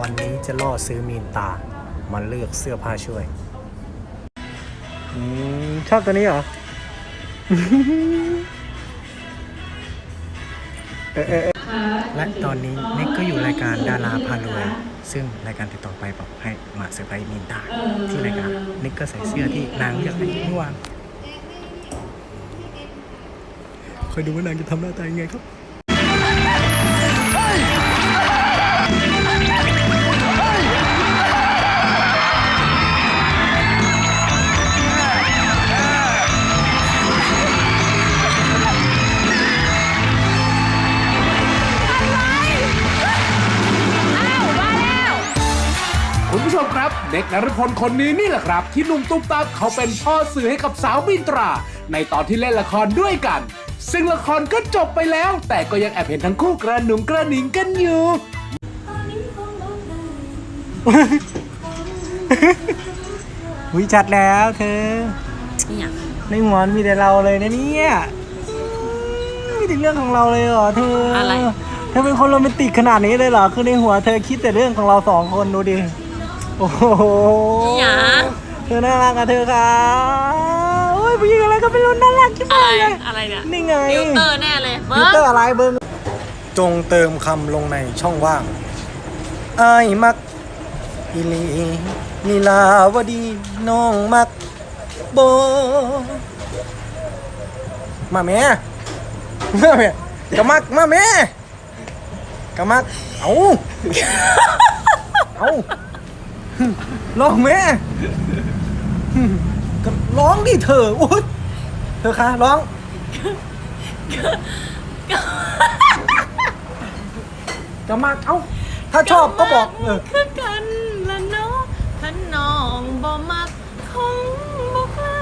วันนี้จะล่อซื้อมีนตา มาเลือกเสื้อผ้าช่วย อืม ชอบตัวนี้เหรอ เออเออเออและตอนนี้นิกก็อยู่รายการดาราพารวย ซึ่งรายการติดต่อไปบอกให้มาเซอร์ไพรส์มีนตา ที่รายการนิกก็ใส่เสื้อที่นางเลือกให้เมื่อวาน คอยดูว่านางจะทำหน้าตายังไงครับคุณผู้ชมครับเด็กนรพลคนนี้นี่แหละครับ ที่หนุ่มตุ๊กตาเขาเป็นพ่อสื่อให้กับสาวบินตรา ในตอนที่เล่นละครด้วยกัน ซึ่งละครก็จบไปแล้ว แต่ก็ยังแอบเห็นทั้งคู่กระหนุ่มกระหนิงกันอยู่ วิจัดแล้วเธอ เนี่ยในหัวมีแต่เราเลยนะเนี่ยมีแต่เรื่องของเราเลยเหรอเธออะไร เธอเป็นคนโรแมนติกขนาดนี้เลยเหรอ คือในหัวเธอคิดแต่เรื่องของเราสองคนดูดิ โอ้โหเนี่ย เธอน่ารักอะเธอค่ะโอ้ย ผู้หญิงอะไรก็ไม่รู้น่ารักที่สุอะดไรเลย อะไรเนี่ยนี่ไงฟิลเตอร์แน่เลยเบิ้ฟิลงเตอร์อะไรเบิ้งจงเติมคำลงในช่องว่างไอ้ายมักอิลีลีลาวดีน้องมักโบ มาแม่มาแม่กะมักมาแม่กะมัก เอาเอาร้องแม่ก็ ร้องดิเธออุ๊ยเธอคะร้องกะมักเอ้า ถ้าชอบก็บอกเออ คือกันละเนาะท่านน้องบ่มักคงบ่กล้า